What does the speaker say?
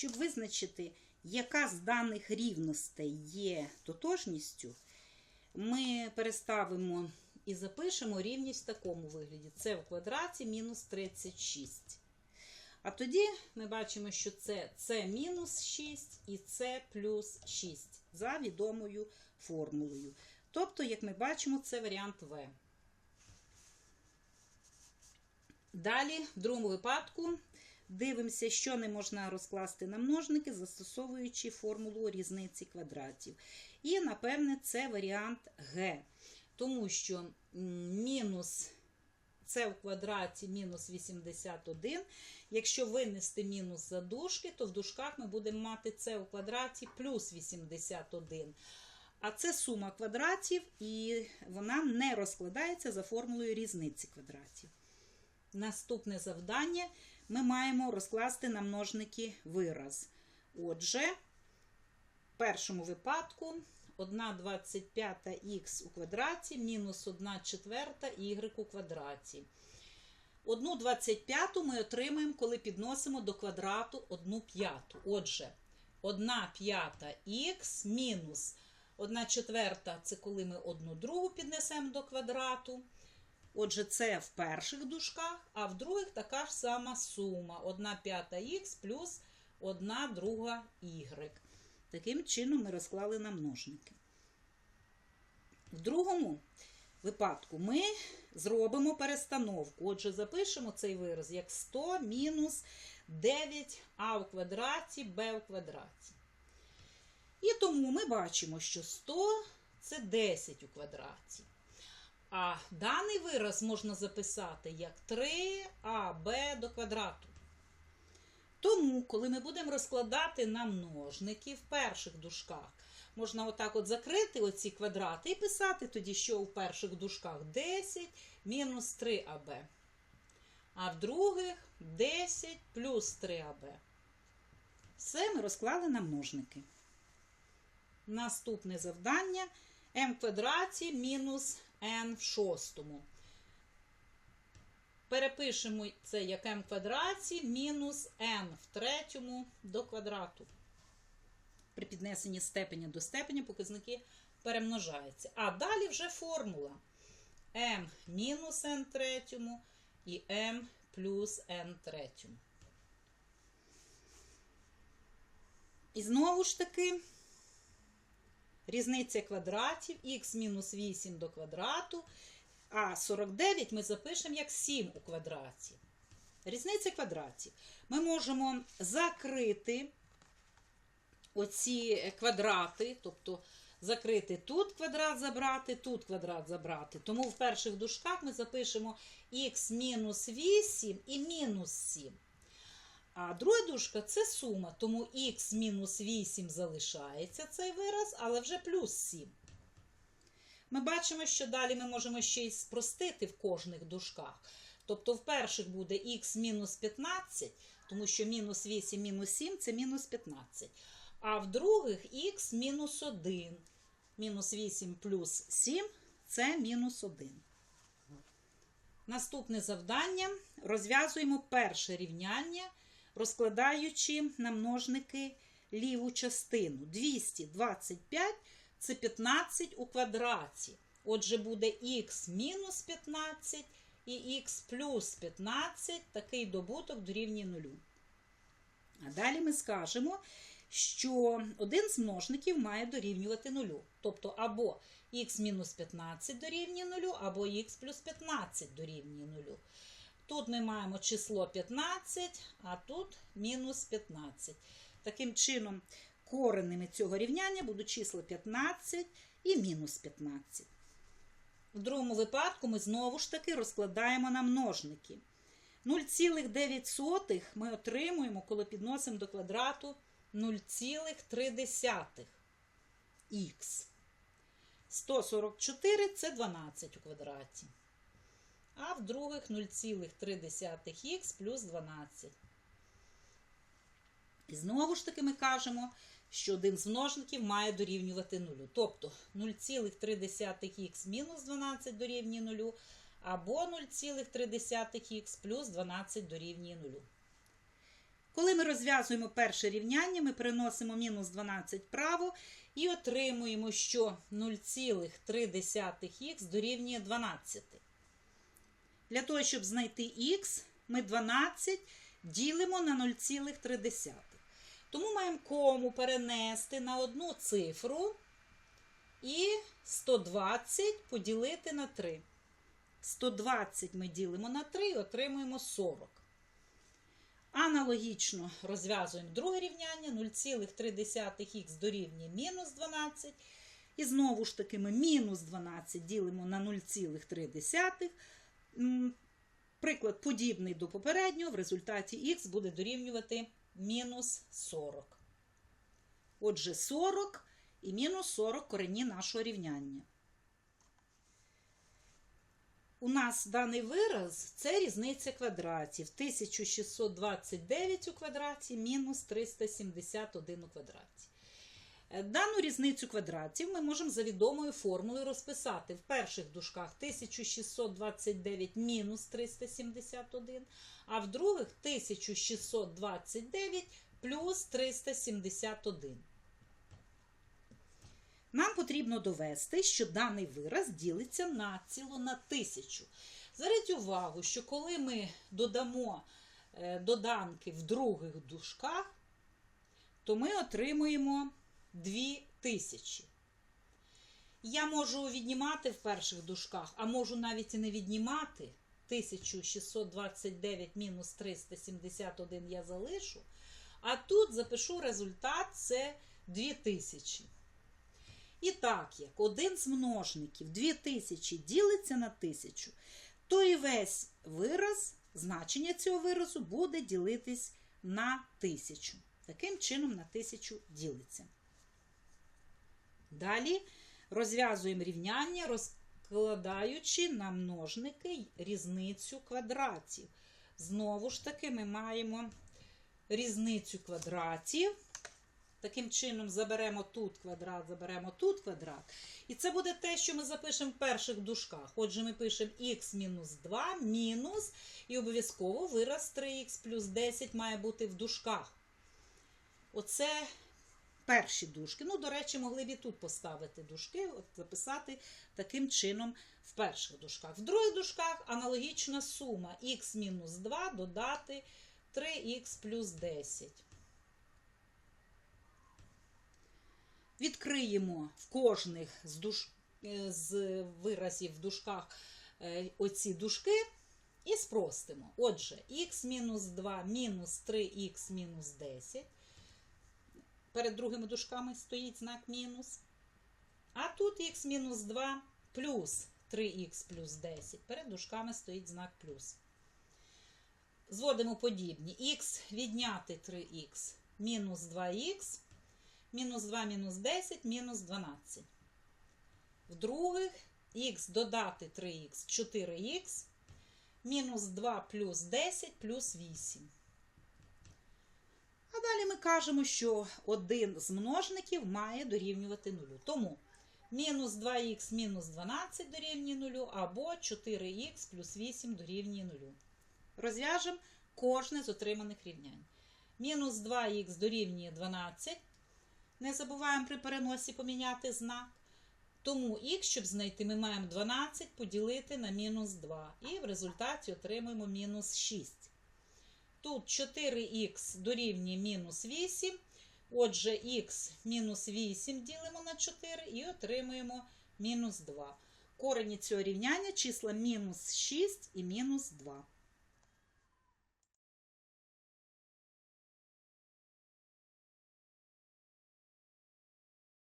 Щоб визначити, яка з даних рівностей є тотожністю, ми переставимо і запишемо рівність в такому вигляді. Це в квадраті мінус 36. А тоді ми бачимо, що це це мінус 6 і це плюс 6 за відомою формулою. Тобто, як ми бачимо, це варіант В. Далі, в другому випадку, дивимося, що не можна розкласти на множники, застосовуючи формулу різниці квадратів. І, напевне, це варіант Г. Тому що мінус це в квадраті мінус 81. Якщо винести мінус за дужки, то в дужках ми будемо мати це в квадраті плюс 81. А це сума квадратів, і вона не розкладається за формулою різниці квадратів. Наступне завдання ми маємо розкласти на множники вираз. Отже, в першому випадку 1,25х у квадраті мінус 1 четверта y у квадраті. 1,25 ми отримаємо, коли підносимо до квадрату 1 п'яту. Отже, 1 п'ята х мінус 1 четверта це коли ми 1 другу піднесемо до квадрату. Отже, це в перших дужках, а в других така ж сама сума. 1 п'ята х плюс 1 друга y. Таким чином ми розклали на множники. В другому випадку ми зробимо перестановку. Отже, запишемо цей вираз як 100 мінус 9а в квадраті b в квадраті. І тому ми бачимо, що 100 це 10 у квадраті. А даний вираз можна записати як 3аб до квадрату. Тому, коли ми будемо розкладати на множники в перших дужках, можна отак от закрити оці квадрати і писати тоді, що в перших дужках 10 мінус 3аб. А в других 10 плюс 3аб. Все ми розклали на множники. Наступне завдання в квадраті мінус n в шостому. Перепишемо це як m в квадраті мінус n в третьому до квадрату. При піднесенні степеня до степеня показники перемножаються. А далі вже формула m мінус n третьому і m плюс n третьому. І знову ж таки. Різниця квадратів х мінус 8 до квадрату, а 49 ми запишемо як 7 у квадраті. Різниця квадратів. Ми можемо закрити оці квадрати, тобто закрити тут квадрат забрати, тут квадрат забрати. Тому в перших дужках ми запишемо х мінус 8 і мінус 7. А друга дужка це сума, тому х мінус 8 залишається цей вираз, але вже плюс 7. Ми бачимо, що далі ми можемо ще й спростити в кожних дужках. Тобто в перших буде х мінус 15, тому що мінус 8 мінус 7 це мінус 15. А в других х мінус 1. Мінус 8 плюс 7 це мінус 1. Наступне завдання. Розв'язуємо перше рівняння розкладаючи на множники ліву частину. 225 це 15 у квадраті. Отже, буде х мінус 15 і х плюс 15, такий добуток дорівнює нулю. А далі ми скажемо, що один з множників має дорівнювати нулю. Тобто або х мінус 15 дорівнює нулю, або х плюс 15 дорівнює нулю. Тут ми маємо число 15, а тут мінус 15. Таким чином, кореними цього рівняння будуть числа 15 і мінус 15. В другому випадку ми знову ж таки розкладаємо на множники. 0,9 ми отримуємо, коли підносимо до квадрату 0,3 х. 144 це 12 у квадраті а в других 0,3х плюс 12. І знову ж таки ми кажемо, що один з множників має дорівнювати 0. Тобто 0,3х мінус 12 дорівнює 0, або 0,3х плюс 12 дорівнює 0. Коли ми розв'язуємо перше рівняння, ми переносимо мінус 12 вправо і отримуємо, що 0,3х дорівнює 12. Для того, щоб знайти х, ми 12 ділимо на 0,3. Тому маємо кому перенести на одну цифру і 120 поділити на 3. 120 ми ділимо на 3 і отримуємо 40. Аналогічно розв'язуємо друге рівняння 0,3х дорівнює мінус 12. І знову ж таки ми мінус 12 ділимо на 0,3. Приклад подібний до попереднього, в результаті х буде дорівнювати мінус 40. Отже, 40 і мінус 40 корені нашого рівняння. У нас даний вираз це різниця квадратів. 1629 у квадраті мінус 371 у квадраті. Дану різницю квадратів ми можемо за відомою формулою розписати. В перших дужках 1629 мінус 371, а в других 1629 плюс 371. Нам потрібно довести, що даний вираз ділиться націло на тисячу. Зверніть увагу, що коли ми додамо е, доданки в других дужках, то ми отримуємо 2000. Я можу віднімати в перших дужках, а можу навіть і не віднімати. 1629 мінус 371 я залишу. А тут запишу результат це 2000. І так, як один з множників 2000 ділиться на 1000, то і весь вираз, значення цього виразу буде ділитись на 1000. Таким чином на 1000 ділиться. Далі розв'язуємо рівняння, розкладаючи на множники різницю квадратів. Знову ж таки, ми маємо різницю квадратів. Таким чином, заберемо тут квадрат, заберемо тут квадрат. І це буде те, що ми запишемо в перших дужках. Отже, ми пишемо х мінус 2 мінус, і обов'язково вираз 3х плюс 10 має бути в дужках. Оце перші дужки. Ну, до речі, могли б і тут поставити дужки, от записати таким чином в перших дужках. В других дужках аналогічна сума х мінус 2 додати 3х плюс 10. Відкриємо в кожних з, душ... е, з виразів в дужках е, оці дужки і спростимо. Отже, х мінус 2 мінус 3х мінус 10. Перед другими дужками стоїть знак мінус. А тут х мінус 2 плюс 3х плюс 10. Перед дужками стоїть знак плюс. Зводимо подібні. х відняти 3х мінус 2х. Мінус 2 мінус 10 мінус 12. В других х додати 3х 4х. Мінус 2 плюс 10 плюс 8. Далі ми кажемо, що один з множників має дорівнювати 0. Тому мінус 2х мінус 12 дорівнює 0, або 4х плюс 8 дорівнює 0. Розв'яжемо кожне з отриманих рівнянь. Мінус 2х дорівнює 12. Не забуваємо при переносі поміняти знак. Тому х, щоб знайти, ми маємо 12 поділити на мінус 2. І в результаті отримуємо мінус 6. Тут 4х дорівнює мінус 8. Отже, х мінус 8 ділимо на 4 і отримуємо мінус 2. Корені цього рівняння числа мінус 6 і мінус 2.